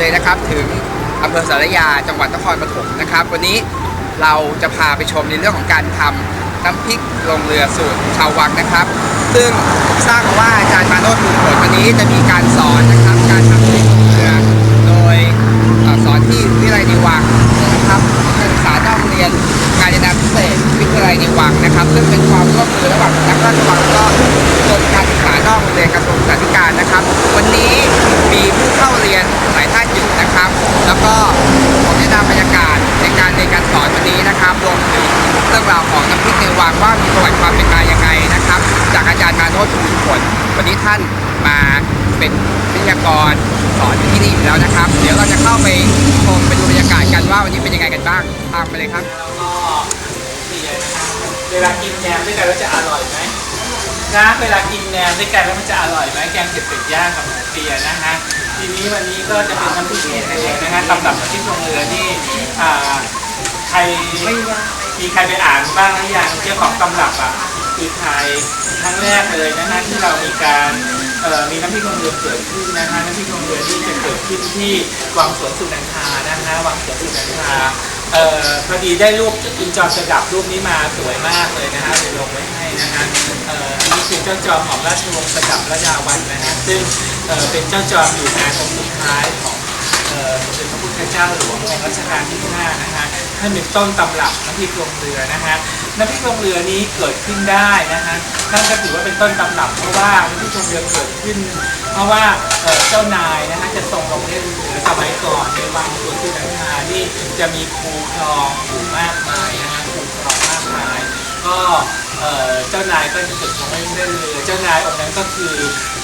เลยนะครับ ถึงอำเภอสารยาจังหวัดนครปฐมนะครับ วันนี้เราจะพาไปชมในเรื่องของการทำน้ำพริกลงเรือสูตรชาววังนะครับ ซึ่งทราบมาว่าอาจารย์มาโนดบุญผลวันนี้จะมีการสอนนะครับ การทำพริกลงเรือโดยอสอนที่วิทยาลัยในวังนะครับนักศึกษานอกเรียนการเรียนพิเศษวิทยาลัยในวังนะครับ ซึ่งเป็นความร่วมมือระหว่างนักราชวังก็ สอนอยู่ที่นี่อยู่แล้วนะครับ เดี๋ยวเราจะเข้าไปชมไปดูบรรยากาศกันว่าวันนี้เป็นยังไงกันบ้างตามไปเลยครับแล้วก็เปียนะครับเวลากินแหนมด้วยกันแล้วจะอร่อยไหมนะเวลากินแหนมด้วยกันแล้วมันจะอร่อยไหมแกงเผ็ดเป็ดย่างกับหมูเปียนะฮะทีนี้วันนี้ก็จะเป็นน้ำพริกเผ็ดเองนะฮะตำรับน้ำพริกลงเรือนี่อ่าใครมีใครไปอ่านบ้างหรือยังเจ้าของตำรับอะ คือไทยครั้งแรกเลยนะฮะที่เรามีการมีน้ำพริกลงเรือเกิดขึ้นนะฮะน้ำพริกลงเรือนี่จะเกิดขึ้นที่วังสวนสุนันทานะฮะวังสวนสุนันทาเอ่อพอดีได้รูปอินจอมประดับรูปนี้มาสวยมากเลยนะฮะเลยลงไว้ให้นะฮะเอ่ออันนี้คือเจ้าจอมของราชวงศ์ประดับระดาวันนะฮะซึ่งเอ่อเป็นเจ้าจอมอยู่ในองค์สุดท้ายของเอ่อสมเด็จพระพุทธเจ้าหลวงในรัชกาลที่5นะฮะท่านเป็นต้นตำรับน้ำพริกลงเรือนะฮะ น้ำพริกลงเรือนี้เกิดขึ้นได้นะฮะนั่นก็ถือว่าเป็นต้นตำรับเพราะว่าน้ำพริกลงเรือเกิดขึ้น เพราะว่าเเจ้านายนะฮะจะส่งลงเล่นเรือสมัยก่อนในวังสวนสุนันทานี่จะมีครูคลองอยู่มากมายนะฮะครูคลองมากมาย ก็ เจ้านายก็จะฝึกลงเล่นเรือเจ้านายองค์นั้นก็คือ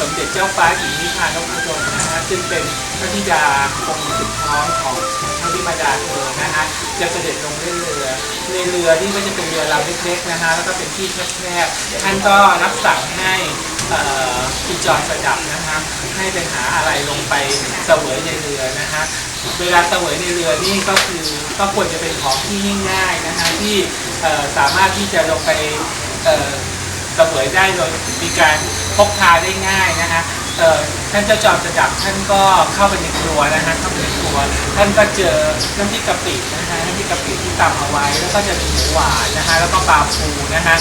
สมเด็จเจ้าฟ้าหญิงนิพานพดลนะฮะซึ่งเป็นพระธิดาองค์สุดท้องของพระบิดาเธอนะฮะจะเสด็จลงเล่นเรือ ในเรือนี่ก็จะเป็นเรือลำเล็กๆนะฮะแล้วก็เป็นที่แคบๆท่านก็รับสั่งให้เอ่อคุณจอมประดับนะฮะให้ไปหาอะไรลงไปเสวยในเรือนะฮะเวลาเสวยในเรือนี่ก็คือก็ควรจะเป็นของที่ง่ายๆนะฮะที่สามารถที่จะลงไป เอ่อเสวยได้โดยมีการพกพาได้ง่ายนะฮะท่านเจ้าจอมประดับท่านก็เข้าไปในครัวนะฮะเข้าไปในครัว ท่านก็เจอน้ำพริกกะปินะฮะน้ำพริกกะปิที่ตำเอาไว้ แล้วก็จะมีหมูหวานนะฮะแล้วก็ปลาฟูนะฮะ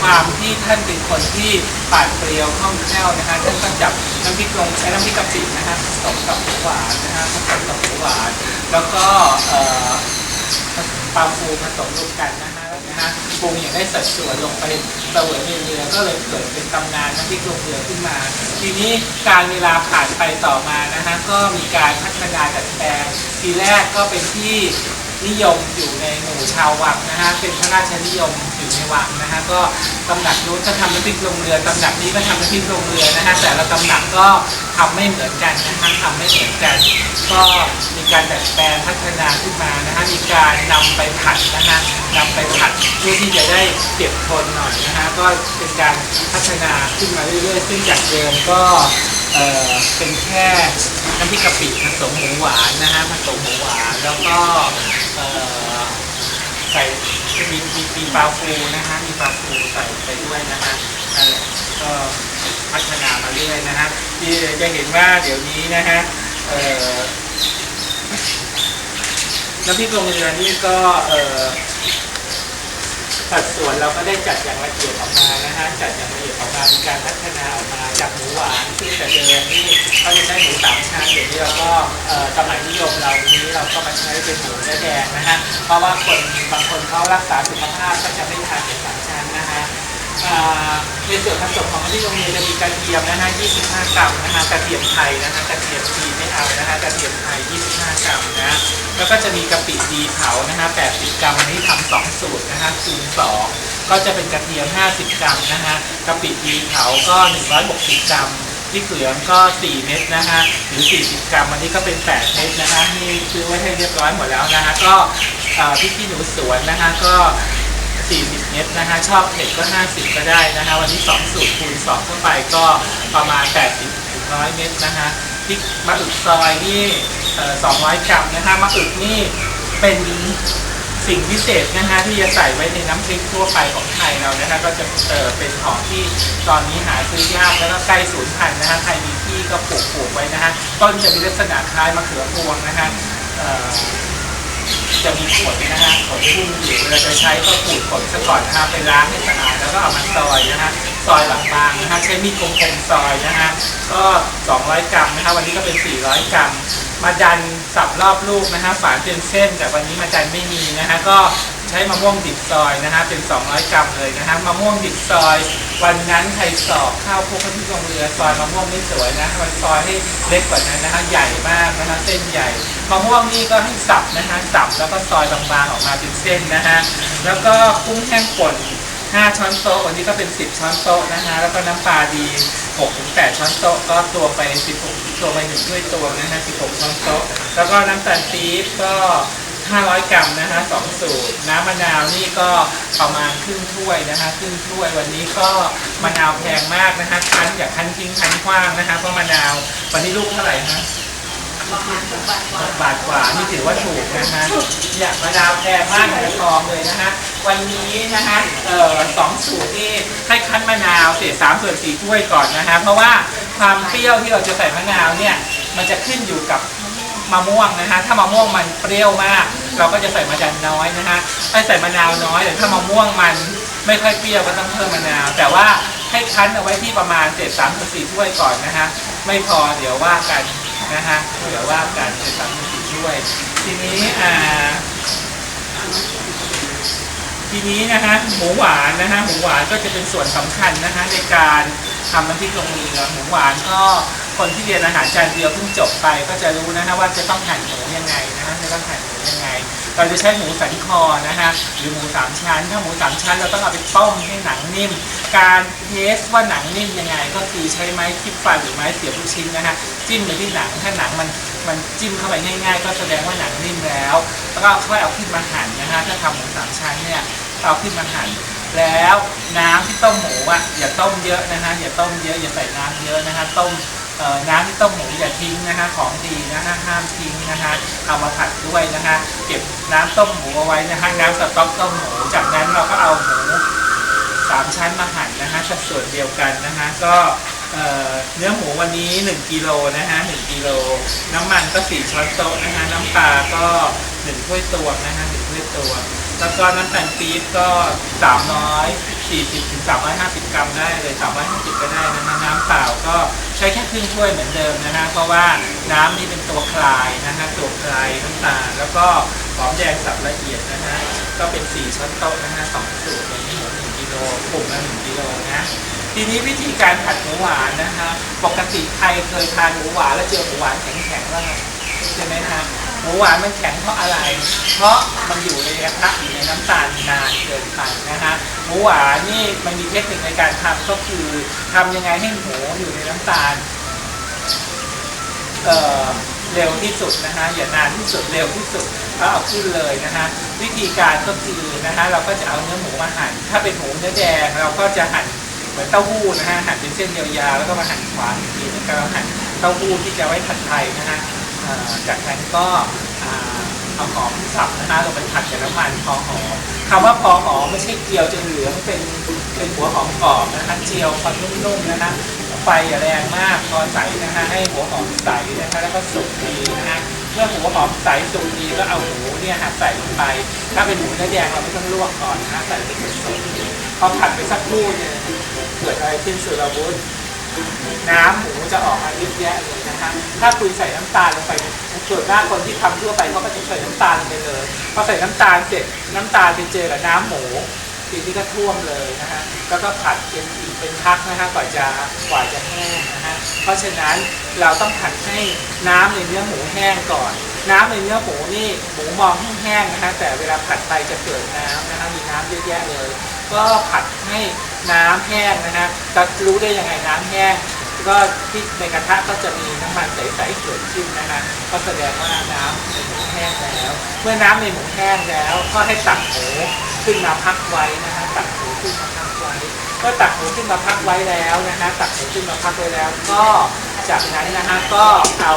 ความที่ท่านเป็นคนที่ปาดเปรียวคล่องแคล่วนะฮะท่านก็จับน้ำพริกลงใช้น้ำพริกกะปินะฮะผสมกับหมูหวานนะฮะผสมกับหมูหวาน แล้วก็ปลาฟูผสมรวมกันนะฮะ นะปรุงอย่างได้สัดส่วนลงไปเสวยในเรือก็เลยเกิดเป็นตำนานน้ำพริกลงเรือขึ้นมา ทีนี้การเวลาผ่านไปต่อมานะฮะก็มีการพัฒนาดัดแปลงทีแรกก็เป็นที่ นิยมอยู่ในหมู่ชาววังนะฮะเป็นพระราชนิยมอยู่ในวังนะฮะก็ตำหนักนู้นก็ทำน้ำพริกลงเรือตำหนักนี้ก็ทำน้ำพริกลงเรือนะฮะแต่ละตำหนักก็ทำไม่เหมือนกันนะฮะทำไม่เหมือนกัน ก็มีการดัดแปลงพัฒนาขึ้นมานะฮะมีการนำไปผัดนะฮะนำไปผัดเพื่อที่จะได้เก็บทนหน่อยนะฮะก็เป็นการพัฒนาขึ้นมาเรื่อยๆ ซึ่งจากเดิมก็เอ่อเป็นแค่น้ำพริกกะปิผสมหมูหวานนะฮะผสมหมูหวานแล้วก็ เอ่อใส่มีมีมีปลาฟูนะฮะมีปลาฟูใส่ไปด้วยนะฮะนั่นแหละก็พัฒนามาเรื่อยนะฮะที่จะเห็นว่าเดี๋ยวนี้นะฮะเอ่อน้ำพริกลงเรือนี่ก็เอ่อ สัดส่วนเราก็ได้จัดอย่างละเอียดออกมานะฮะจัดอย่างละเอียดออกมามีการพัฒนาออกมาจากหมูหวานที่แต่เดิมนี่เขาจะใช้หมูสามชั้นเดี๋ยวนี้เราก็สมัยนิยมเรานี้เราก็มาใช้เป็นหมูเนื้อแดงนะฮะเพราะว่าคนบางคนเขารักษาสุขภาพก็จะไม่ทานหมูสามชั้นนะฮะในส่วนผสมของที่โรงเรียนจะมีกระเทียมนะฮะ25 กรัมนะฮะกระเทียมไทยนะฮะกระเทียมจีนไม่เอานะฮะกระเทียมไทย25 แล้วก็จะมีกะปิดีเผานะฮะ80 กรัมอันนี้ทำสองสูตรนะฮะคูณ2ก็จะเป็นกระเทียม 50 กรัมนะฮะกะปิดีเผาก็ 160 กรัมพริกเหลืองก็ 4 เม็ดนะฮะหรือ 40 กรัมอันนี้ก็เป็น 8 เม็ดนะฮะนี่ซื้อไว้ให้เรียบร้อยหมดแล้วนะฮะก็เอ่พริกขี้หนูสวนนะฮะก็ 40 เม็ดนะฮะชอบเผ็ดก็ 50 ก็ได้นะฮะวันนี้ 2 สูตรคูณ 2 เข้าไปก็ประมาณ 80 ถึง 100 เม็ดนะฮะพริกมะอึกซอยนี่ 200 กรัมนะฮะมะอึกนี่เป็นสิ่งพิเศษนะฮะที่จะใส่ไว้ในน้ำพริกทั่วไปของไทยเรานะฮะก็จะเออเป็นของที่ตอนนี้หาซื้อยากแล้วก็ใกล้สูญพันธุ์นะฮะใครมีที่ก็ปลูกปลูกไว้นะฮะต้นจะมีลักษณะคล้ายมะเขือพวงนะฮะ จะมีขวดนะฮะขวดพุ่มอยู่เราจะใช้ก็ขูดขนซะก่อนนะฮะไปล้างให้สะอาดแล้วก็เอามาซอยนะฮะซอยบางๆนะฮะใช้มีดคมๆซอยนะฮะก็ 200 กรัมนะฮะวันนี้ก็เป็น 400 กรัม มาดันสับรอบลูกนะฮะฝานเป็นเส้น แต่วันนี้มาดันไม่มีนะฮะก็ ช้มะม่วงดิบซอยนะฮะเป็น 200 กรัมเลยนะฮะมะม่วงดิบซอย วันนั้นใครสอบข้าวพวกที่ลงเรือซอยมะม่วงไม่สวยนะมันซอยให้เล็กกว่านั้นนะฮะใหญ่มากนะฮะเส้นใหญ่มะม่วงนี่ก็ให้สับนะฮะสับแล้วก็ซอยบางๆออกมาเป็นเส้นนะฮะแล้วก็กุ้งแห้งป่น5 ช้อนโต๊ะวันนี้ก็เป็น 10 ช้อนโต๊ะนะฮะแล้วก็น้ำปลาดี6-8ช้อนโต๊ะก็ตัวไป 16ตัวไปหนึ่งถ้วยตัวนะฮะ16 ช้อนโต๊ะแล้วก็น้ำตาลปี๊บก็ 500 กรัมนะฮะสองสูตร น้ำมะนาวนี่ก็ประมาณครึ่งถ้วยนะฮะครึ่งถ้วยวันนี้ก็มะนาวแพงมากนะฮะคั้นอย่าคั้นทิ้งคั้นขว้างนะฮะเพราะมะนาววันนี้ลูกเท่าไหร่ฮะหกบาทกว่านี่ถือว่าถูกนะฮะเนี่ยมะนาวแพงมากในกองเลยนะฮะวันนี้นะฮะเอ่อสองสูตรนี่ให้คั้นมะนาวเศษสามส่วนสี่ถ้วยก่อนนะฮะเพราะว่าความเปรี้ยวที่เราจะใส่มะนาวเนี่ยมันจะขึ้นอยู่กับ มะม่วงนะฮะถ้ามะม่วงมันเปรี้ยวมาก เราก็จะใส่มะดันน้อยนะฮะให้ใส่มะนาวน้อยแต่ถ้ามะม่วงมันไม่ค่อยเปรี้ยวก็ต้องเพิ่มมะนาว แต่ว่าให้คั้นเอาไว้ที่ประมาณเศษสามสี่ถ้วยก่อนนะฮะไม่พอเดี๋ยวว่ากันนะฮะเดี๋ยวว่ากันเศษสามสี่ถ้วย ทีนี้อ่าทีนี้นะฮะหมูหวานนะฮะหมูหวานก็จะเป็นส่วนสำคัญนะฮะในการทำน้ำพริกลงเรือหมูหวานก็ คนที่เรียนอาหารจานเดียวเพิ่งจบไปก็จะรู้นะฮะว่าจะต้องหั่นหมูยังไงนะฮะจะต้องหั่นหมูยังไง เราจะใช้หมูสันคอนะฮะหรือหมูสามชั้น ถ้าหมูสามชั้นเราต้องเอาไปต้มให้หนังนิ่ม การเทสว่าหนังนิ่มยังไง ก็คือใช้ไม้คิดฟันหรือไม้เสียบลูกชิ้นนะฮะจิ้มไปที่หนังถ้าหนังมันมันจิ้มเข้าไปง่าย ๆ ก็แสดงว่าหนังนิ่มแล้ว แล้วก็ค่อยเอาขึ้นมาหั่นนะฮะถ้าทำหมูสามชั้นเนี่ยเอาขึ้นมาหั่นแล้วน้ำที่ต้มหมูอะอย่าต้มเยอะนะฮะอย่าต้มเยอะอย่าใส่น้ำเยอะนะฮะต้ม น้ำที่ต้มหมูอย่าทิ้งนะฮะของดีนะฮะห้ามทิ้งนะฮะเอามาผัดด้วยนะฮะเก็บน้ำต้มหมูเอาไว้นะฮะน้ำสต๊อกต้มหมูจากนั้นเราก็เอาหมูสามชั้นมาหั่นนะฮะสัดส่วนเดียวกันนะฮะก็เอ่อเนื้อหมูวันนี้ 1กิโลนะฮะ1กิโลน้ำมันก็ 4 ช้อนโต๊ะนะฮะน้ำปลาก็1ถ้วยตวงนะฮะ1ถ้วยตวงแล้วก็น้ำตาลปี๊บก็ 340ถึง350 กรัมได้เลย 350 ก็ได้นะฮะน้ำเปล่าก็ ใช้แค่ครึ่งถ้วยเหมือนเดิมนะฮะเพราะว่าน้ำนี่เป็นตัวคลายนะฮะตัวคลายน้ำตาลแล้วก็หอมแดงสับละเอียดนะฮะก็เป็น 4 ช้อนโต๊ะนะฮะสองสูตรวันนี้หมู1กิโลกลุ่มละ1กิโลนะทีนี้วิธีการผัดหมูหวานนะฮะปกติใครเคยทานหมูหวานแล้วเจอหมูหวานแข็งๆบ้างไหมใช่ไหมฮะ หมูหวานมันแข็งเพราะอะไร เพราะมันอยู่ในกระทะอยู่ในน้ำตาลนานเกินไปนะฮะหมูหวานนี่มันมีเทคนิคในการทำก็คือทำยังไงให้หมูอยู่ในน้ำตาลเอ่อเร็วที่สุดนะฮะอย่านานที่สุดเร็วที่สุดแล้วเอาขึ้นเลยนะฮะวิธีการก็คือนะฮะเราก็จะเอาเนื้อหมูมาหั่นถ้าเป็นหมูเนื้อแดงเราก็จะหั่นเหมือนเต้าหู้นะฮะหั่นเป็นเส้นยาวๆแล้วก็มาหั่นขวางอีกทีนึงก็หั่นเต้าหู้ที่จะไว้ผัดไทยนะฮะ จากนั้นก็เอาหอมสับนะฮะลงไปผัดกับน้ำมันพอหอมคำว่าพอหอมไม่ใช่เจียวจนเหลืองเป็นเป็นหัวหอมกรอบนะฮะเจียวพอนุ่มๆนะฮะไฟอย่าแรงมากพอใสนะฮะให้หัวหอมใสนะฮะแล้วก็สุกดีนะฮะเมื่อหัวหอมใสสุกดีก็เอาหมูเนี่ยใส่ลงไป ถ้าเป็นหมูเนื้อแดงเราไม่ต้องลวกก่อนนะใส่ไปสดๆพอผัดไปสักครู่เนี่ยเกิดอะไรขึ้นสุรวุฒิ น้ำหมูจะออกมาเยอะแยะเลยนะฮะถ้าคุณใส่น้ำตาลลงไปส่วนมากคนที่ทำทั่วไปเขาก็จะใส่น้ำตาลลงไปเลยพอใส่น้ำตาลเสร็จน้ำตาลไปเจอกับน้ำหมูทีนี้ก็ท่วมเลยนะฮะแล้วก็ผัดเป็นอีกเป็นพักนะฮะกว่าจะกว่าจะแห้งนะฮะเพราะฉะนั้นเราต้องผัดให้น้ำในเนื้อหมูแห้งก่อน น้ำในเนื้อหมูนี่หมูมองแห้งๆนะฮะแต่เวลาผัดไปจะเกิดน้ำนะฮะมีน้ำเยอะแยะเลย ก็ผัดให้ น้ำแห้งนะฮะจะรู้ได้ยังไงน้ำแห้งก็ที่ในกระทะก็จะมีน้ำมันใสๆเกิดขึ้นนะฮะก็แสดงว่าน้ำในหมูแห้งแล้ว เมื่อน้ำในหมูแห้งแล้ว ก็ให้ตักหมูขึ้นมาพักไว้นะฮะตักหมูขึ้นมาพักไว้ก็ตักหมูขึ้นมาพักไว้แล้วนะฮะตักหมูขึ้นมาพักไว้แล้ว ก็จากนั้นนะฮะก็เอา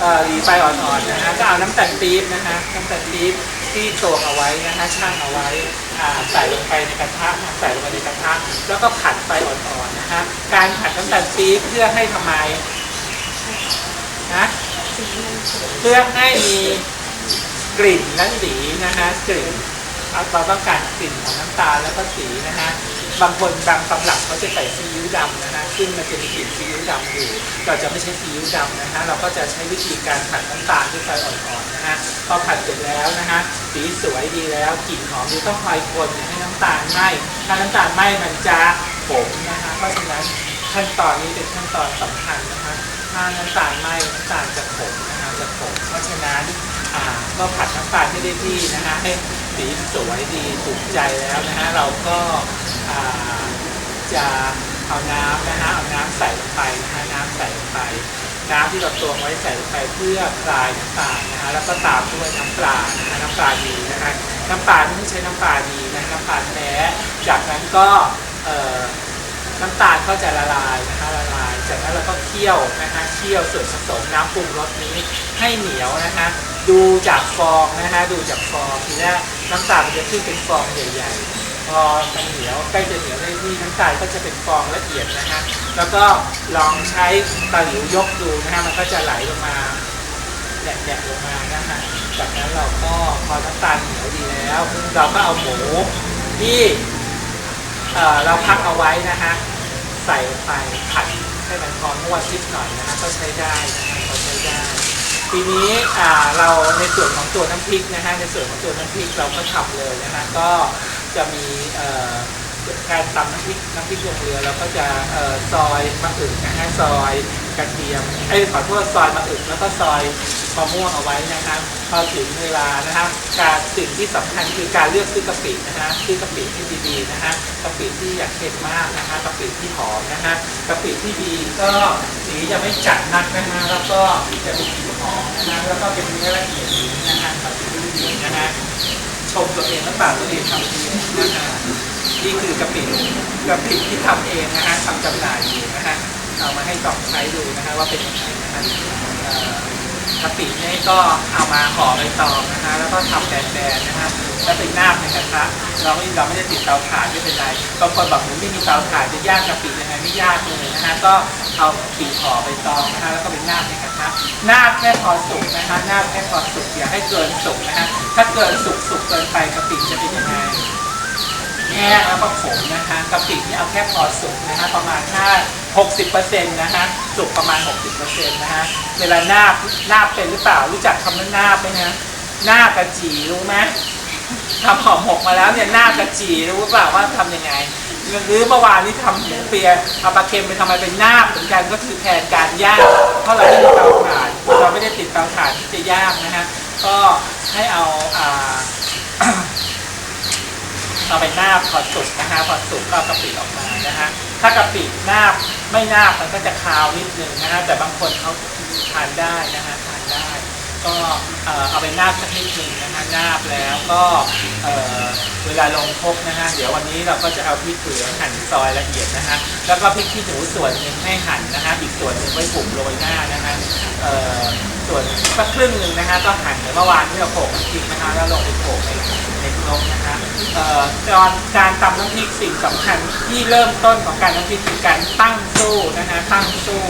เอ่อหลีไฟอ่อนๆนะฮะก็เอาน้ำตาลปี๊บนะฮะน้ำตาลปี๊บที่ตวงเอาไว้นะคะช่างเอาไว้ ใส่ลงไปในกระทะใส่ลงไปในกระทะแล้วก็ผัดไฟอ่อนๆนะฮะการผัดน้ำตาลปี๊บเพื่อให้ทำไมนะเพื่อให้มีกลิ่นและสีนะฮะกลิ่นเราต้องการกลิ่นของน้ำตาลแล้วก็สีนะฮะ บางคนบางตำรับเขาจะใส่ซีอิ๊วดำนะคะซึ่งมันจะมีกลิ่นซีอิ๊วดำอยู่ เราจะไม่ใช้ซีอิ๊วดำนะคะเราก็จะใช้วิธีการผัดน้ำตาลด้วยไฟอ่อนๆนะคะพอผัดเสร็จแล้วนะคะสีสวยดีแล้วกลิ่นหอมดีต้องคอยคนให้น้ำตาลไหม้ถ้าน้ำตาลไหม้มันจะขมนะคะเพราะฉะนั้นขั้นตอนนี้เป็นขั้นตอนสำคัญนะคะถ้าน้ำตาลไหม้น้ำตาลจะขมนะคะจะขมเพราะฉะนั้นอ่าก็ผัดน้ำตาลให้ได้ที่นะคะให้ สีสวยดีถูกใจแล้วนะฮะเราก็าจะเอาน้ำนะฮะเอาน้ำใส่ลงไปนะฮะน้ำใส่ลงไป น้ำที่เราตวงไว้ใส่ลงไปเพื่อคลายน้ำตาลนะฮะแล้วก็ตามด้วยน้ำปลานะฮะน้ำปลาดีนะฮะน้ำปลาที่ไม่ใช้น้ำปลาดีนะน้ำปลาแท้จากนั้นก็เอ่อ น้ำตาลก็จะละลายนะคะละลาย จากนั้นเราก็เคี่ยวนะคะเคี่ยวส่วนผสมน้ำปรุงรสนี้ให้เหนียวนะคะดูจากฟองนะคะดูจากฟองทีแรกน้ำตาลมันจะขึ้นเป็นฟองใหญ่ๆพอมันเหนียวใกล้จะเหนียวได้ที่น้ำตาลก็จะเป็นฟองละเอียดนะฮะแล้วก็ลองใช้ตะหลิวยกดูนะฮะมันก็จะไหลลงมาแหลกๆลงมานะฮะจากนั้นเราก็พอน้ำตาลเหนียวดีแล้ว เราก็เอาหมูที่เราพักเอาไว้นะฮะ ใส่ไปผัดให้มันพอนวดนิดหน่อยนะฮะก็ใช้ได้นะฮะก็ใช้ได้ ทีนี้อ่าเราในส่วนของตัวน้ำพริกนะฮะในส่วนของตัวน้ำพริกเราก็ทำเลยนะฮะก็จะมีการตำน้ำพริกน้ำพริกลงเรือเราก็จะออซอยมะอึกนะฮะซอย กระเทียมไอ้ขอโทษซอยมะอึกแล้วก็ซอยมะม่วงเอาไว้นะครับพอถึงเวลานะฮะการสิ่งที่สำคัญคือการเลือกซื้อกะปินะฮะซื้อกะปิที่ดีๆนะฮะกะปิที่อยากเผ็ดมากนะฮะกะปิที่หอมนะฮะกะปิที่ดีก็สีจะไม่จัดนักนะฮะแล้วก็จะมีกลิ่นหอมนะฮะแล้วก็เป็นเนื้อละเอียดนะฮะกะปิที่ดีนะฮะชมตัวเองหรือเปล่าตัวเองทำเองนะฮะนี่คือกะปิกะปิที่ทำเองนะฮะทำจำหน่ายเอยู่นะฮะ เอามาให้ลองใช้ดูนะฮะว่าเป็นยังไงนะฮะเอ่อกะปินี่ก็เอามาห่อใบตองนะฮะแล้วก็ทำแบนๆนะฮะแล้วไปนาบในกระทะเราไม่เราไม่ได้ติดเตาถ่านไม่เป็นไรบางคนบอกผมไม่มีเตาถ่านจะย่างกะปิยังไงไม่ยากเลยนะฮะก็เอาปิห่อใบตองนะฮะแล้วก็ไปนาบในกระทะนาบแค่พอสุกนะฮะนาบแค่พอสุกอย่าให้เกินสุกนะฮะถ้าเกินสุกสุกเกินไปกะปิจะเป็นยังไงแห้งแล้วก็ขมนะคะกะปิที่เอาแค่พอสุกนะคะประมาณถ้า 60%นะคะสุกประมาณ 60%นะคะเวลานาบนาบเป็นหรือเปล่ารู้จักคำว่านาบไหมนะนาบกระจีรู้ไหมทำหอมหกมาแล้วเนี่ยนาบกระจีรู้เปล่าว่าทำยังไงหรือเมื่อวานนี้ทำหมูเปียเอาปลาเค็มไปทำไมเป็นนาบเหมือนกันก็คือแทนการย่างเพราะเราไม่มีเตาถ่านเราไม่ได้ติดเตาถ่านที่จะย่างนะฮะก็ให้เอาอ่าเอาไปนาบพอสุกนะคะพอสุกก็เอากะปิออกมานะคะ ถ้ากะปินาบไม่นาบมันก็จะคาวนิดหนึ่งนะคะแต่บางคนเขาทานได้นะคะทานได้ ก็เออเอาไปนาบสักนิดนึงนะคะนาบแล้วก็เออเวลาลงคกนะคะเดี๋ยววันนี้เราก็จะเอาพริกเหลือหั่นซอยละเอียดนะคะแล้วก็พริกขี้หนูส่วนหนึ่งให้หั่นนะคะอีกส่วนหนึ่งไว้ปรุงโรยหน้านะคะเออส่วน สักครึ่งหนึ่งนะคะก็หั่นเหมือนเมื่อวานที่เราโขลกน้ำพริกนะคะแล้วลงไปโขลกในในครกนะคะเอ่อตอนการตำน้ำพริกสิ่งสำคัญที่เริ่มต้นของการน้ำพริกคือการตั้งสู้นะคะตั้งสู้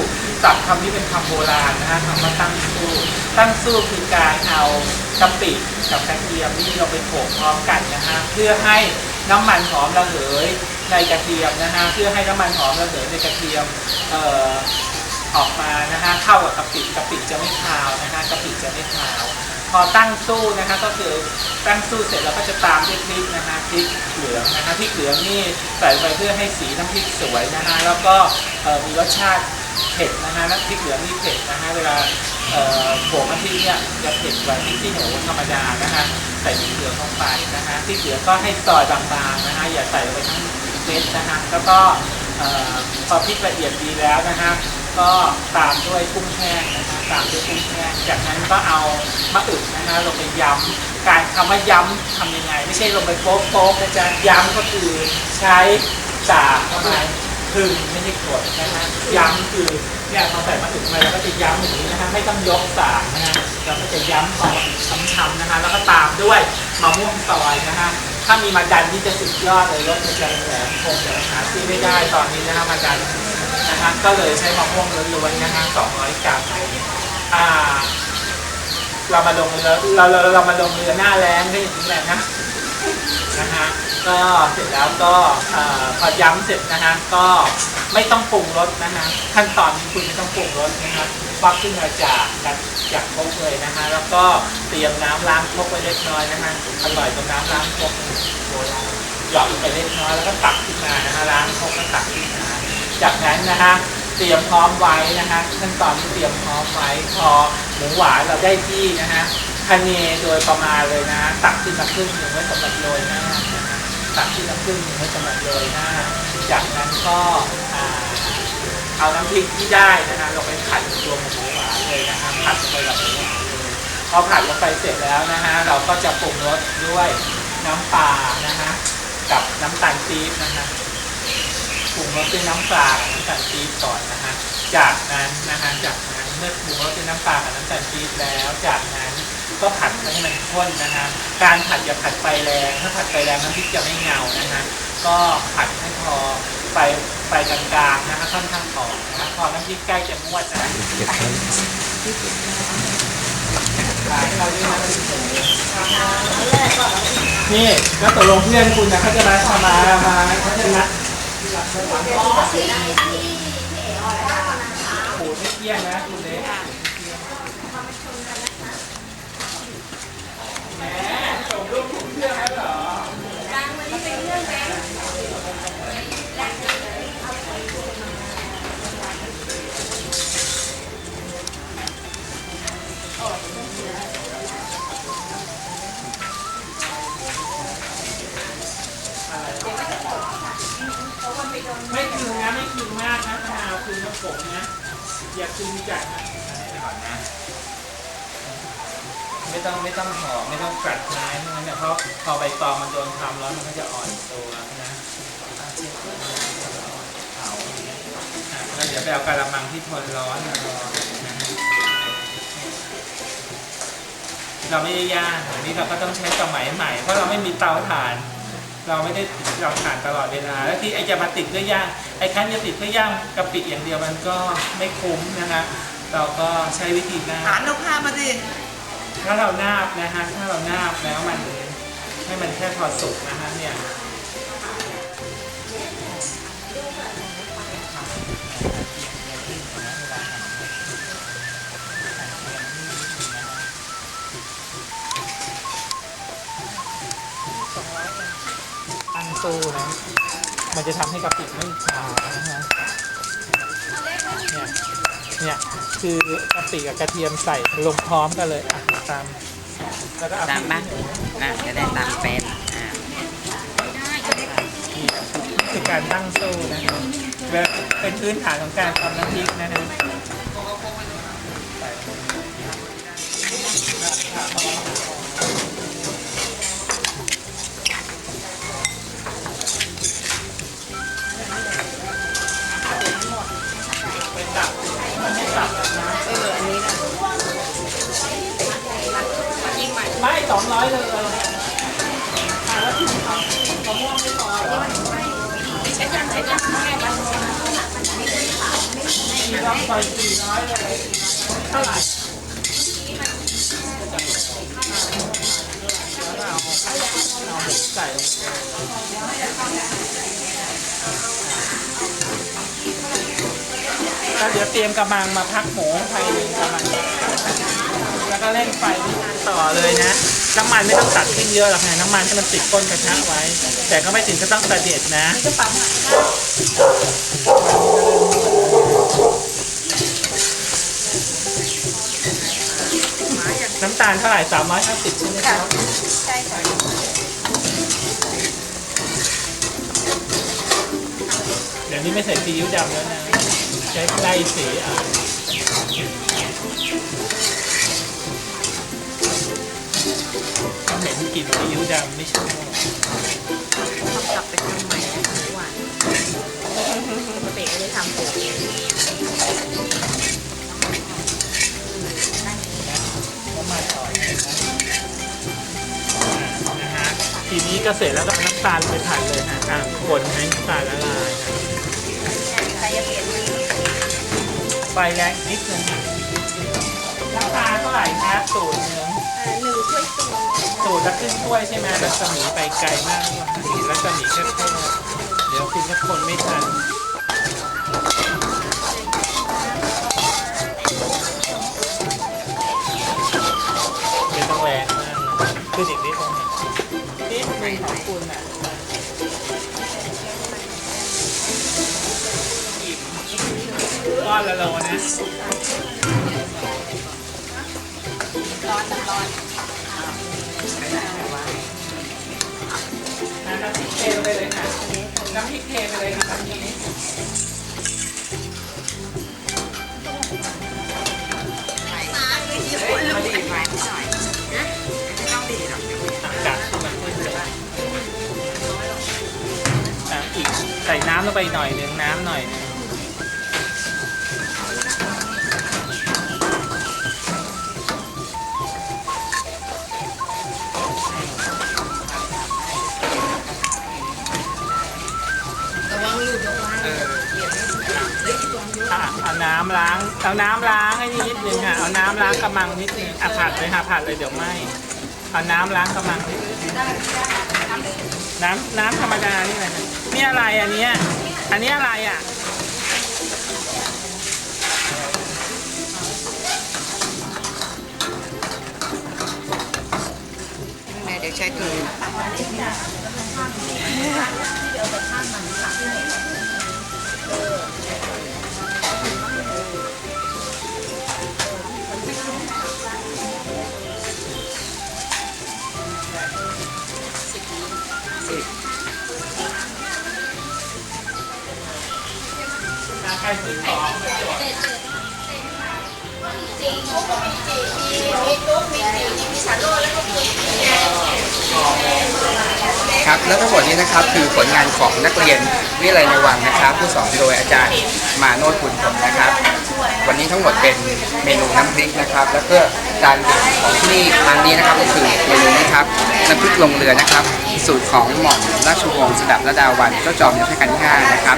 ศัพท์คำนี้เป็นคำโบราณนะคะคำว่าตั้งสู้ตั้งสู้คือการเอากะปิกับกระเทียมนี่เราไปโขลกพร้อมกันนะคะเพื่อให้น้ำมันหอมระเหยในกระเทียมนะคะเพื่อให้น้ำมันหอมระเหยในกระเทียมเอ่อ ออกมานะคะเข้ากับกะปิกะปิจะไม่คาวนะคะกะปิจะไม่คาว พอตั้งสู้นะคะก็คือตั้งสู้เสร็จเราก็จะตามด้วยพริกนะคะพริกเหลืองนะคะพริกเหลืองนี่ใส่ไปเพื่อให้สีน้ำพริกสวยนะคะแล้วก็มีรสชาติเผ็ดนะคะน้ำพริกเหลืองนี่เผ็ดนะคะเวลาเอ่อโขกน้ำพริกเนี่ยจะเผ็ดกว่าพริกที่หนูธรรมดานะคะใส่พริกเหลืองลงไปนะคะพริกเหลืองก็ให้ซอยบางๆนะคะอย่าใส่ลงไปทั้งเม็ดนะคะแล้วก็พอพริกละเอียดดีแล้วนะคะ ก็ตามด้วยกุ้งแห้งนะคะตามด้วยกุ้งแห้งจากนั้นก็เอามะอึกนะคะลงไปย้ำการคำว่าย้ำทำยังไง ไม่ใช่ลงไปโป๊กๆนะจ๊ะย้ำก็คือใช้สากเข้าไปถพึงไม่ใช่กดนะฮะย้ำคือเนี่ยพอใส่มาถึงทำไมเราก็จะย้ำอย่างนี้นะฮะไม่ต้องยกสากนะฮะเราก็จะย้ำพอช้ำๆนะฮะแล้วก็ตามด้วยมะม่วงซอยนะฮะถ้ามีมาดันที่จะสุดยอดเลยรสมันจะแหลมคงจะหาซื้อไม่ได้ตอนนี้นะฮะมาดัน นะฮะก็เลยใช้มะม่วงล้วนๆนะฮะ200กรัมอ่าเรามาลงเรือเราเราเรามาลงเรือหน้าแรงก็อย่างนี้แหละนะนะฮะก็เสร็จแล้วก็อ่อพอย้ำเสร็จนะฮะก็ไม่ต้องปรุงรสนะฮะขั้นตอนนี้คุณไม่ต้องปรุงรสนะฮะควักขึ้นมาจากจากจากครกเลยนะฮะแล้วก็เตรียมน้ำล้างครกไว้เล็กน้อยนะฮะอร่อยตรงน้ำล้างครกโบราณหยอดลงไปเล็กน้อยแล้วก็ตักขึ้นมานะฮะล้างครกแล้วตักขึ้นมา จากนั้นนะฮะเตรียมพร้อมไว้นะฮะขั้นตอนที่เตรียมพร้อมไว้พอหมูหวานเราได้ที่นะฮะคะเนโดยประมาณเลยนะตักขึ้นมาครึ่งหนึ่งไว้สำหรับโรยหน้านะฮะตักขึ้นมาครึ่งหนึ่งไว้สำหรับโรยหน้า จากนั้นก็เอาน้ำพริกที่ได้นะฮะลงไปผัดรวมกับหมูหวานเลยนะฮะผัดลงไปกับหมูหวานเลยพอผัดลงไปเสร็จแล้วนะฮะเราก็จะปรุงรสด้วยน้ำปลานะฮะกับน้ำตาลปี๊บนะฮะ ปรุงรสด้วยน้ำปลากับน้ำตาลปี๊บก่อนนะฮะจากนั้นนะฮะจากนั้นเมื่อปรุงรสด้วยน้ำปลากับน้ำตาลปี๊บแล้ว จากนั้นก็ผัดให้มันข้นนะฮะการผัดอย่าผัดไฟแรงถ้าผัดไฟแรงน้ำพริกจะไม่เงานะฮะก็ผัดให้พอไฟไฟกลางๆนะฮะค่อนข้างอ่อนนะฮะพอน้ำพริกใกล้จะงวดนะฮะขายให้เราด้วยนะนี่ก็ตกลงเพื่อนคุณนะเขาจะมามามาเขาจะนัด โอ้ไม่เที่ยงนะคุณเล็กแหม เราไม่ได้ย่างอันนี้เราก็ต้องใช้สมัยใหม่ เพราะเราไม่มีเตาถ่าน เราไม่ได้ติดเตาถ่านตลอดเวลา แล้วที่ไอจะมาติดเพื่อย่างไอ้คันจะติดเพื่อย่างกะปิอย่างเดียวมันก็ไม่คุ้มนะฮะเราก็ใช้วิธีหน้าหารนกพามาดิถ้าเรานาบนะฮะถ้าเรานาบแล้วมันให้มันแค่พอสุกนะฮะเนี่ย ตู้นะ มันจะทำให้กระปิไม่ชานะฮะเนี่ยเนี่ยคือกะปิกับกระเทียมใส่ลงพร้อมกันเลยอะตามแล้วก็เอาตามพริบ้างน่าจะได้ตามเป็นอ่านี่คือการตั้งตู้นะครับและเป็นพื้นฐานของการทำน้ำพริกนะฮะ องร้อยเลยถามว่าถึงเขามะม่วงไม่พอเหรอใช้ยังใช้ยังแม่บ้านมีร้องไปสี่ร้อยเลยเท่าไหร่แล้วเราเอาหมูใส่ลงไปแล้วเดี๋ยวเตรียมกระมังมาพักหมูภายกระมังแล้วก็เร่งไฟต่อเลยนะ น้ำมันไม่ต้องตัดขึ้นเยอะหรอกนะน้ำมันให้มันติดก้นกระทะไว้ แต่ก็ไม่ถึงก็ต้องกระเด็ดนะน้ำตาลเท่าไหร่350ใช่ไหมครับใช่ค่ะเดี๋ยวนี้ไม่ใส่ซีอิ๊วดำแล้วนะ ใช้ไล่สีอะ กินซีอิ๊วดำไม่ชอบต้องกลับไปทำใหม่ทุกวันเป๊ะได้ทำผมก็มาต่อนะฮะทีนี้ก็เสร็จแล้วก็น้ำตาลไปผัดเลยฮะอะคนให้น้ำตาลละลายฮะใส่เปลี่ยนไฟแรงนิดนึงน้ำตาลเท่าไหร่คะสูตรเนื้อ สูตรละครึ่งถ้วยใช่ไหมรัศมีไปไกลมากเลยรัศมีแค่แค่เดี๋ยวคุกคนไม่ทันไม่ต้องแรงมากนะคือสิ่งที่ต้องนี่หนึ่งของคุณอะอิ่มก้อนละโลนะ ไปเลยค่ะน้ำพริกเทไปเลยค่ะตอนนี้มาดีไหมหน่อยนะไม่ต้องดีหรอกอากาศมันขึ้นเลยอะอีกใส่น้ำลงไปหน่อยหนึ่งน้ำหน่อยนึง น้ำล้าง เอาน้ำล้างให้นิดนึงค่ะ เอาน้ำล้างกระมังนิดนึงอะผัดเลยค่ะผัดเลยเดี๋ยวไหมเอาน้ำล้างกระมังนิดนึงน้ำน้ำธรรมดานี่แหละนี่อะไรอันนี้อันนี้อะไรอะเดี๋ยวใช้ตัวถ้าใครซื้อ ครับแล้วทั้งหมดนี้นะครับคือผลงานของนักเรียนวิทยาลัยในวังนะครับ ผู้สอนโดยอาจารย์มาโนดคุณผมนะครับ วันนี้ทั้งหมดเป็นเมนูน้ำพริกนะครับ แล้วก็จานเด่นของที่นี่ร้านนี้นะครับก็คือเมนูนี้ครับน้ำพริกลงเรือนะครับ สูตรของหม่อมราชวงศ์สดับระดาวันเจ้าจอมรัชกาลที่ห้านะครับ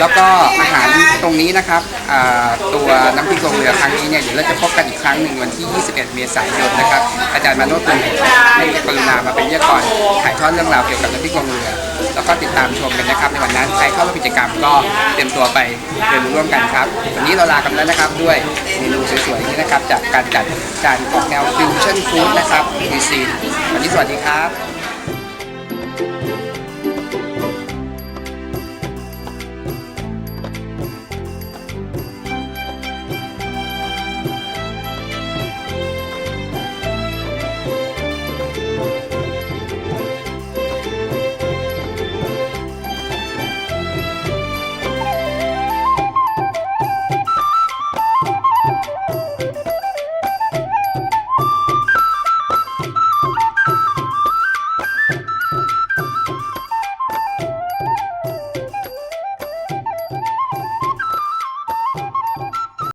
แล้วก็อาหารตรงนี้นะครับตัวน้ำพริกลงเรือครั้งนี้เนี่ยเดี๋ยวเราจะพบกันอีกครั้งหนึ่งวันที่ 21 เมษายนนะครับ อาจารย์มาโนดคุณผมได้กรุณามาเป็นวิทยากรถ่ายทอดเรื่องราวเกี่ยวกับน้ำพริกลงเรือ แล้วก็ติดตามชมกันนะครับในวันนั้นใครเข้าร่วมกิจกรรมก็เตรียมตัวไปเรียนรู้ร่วมกันครับวันนี้เราลากันแล้วนะครับด้วยเมนูสวยๆนี้นะครับจากการจัดการออกแนวฟิวชั่นฟู้ดนะครับดีซีวันนี้สวัสดีครับ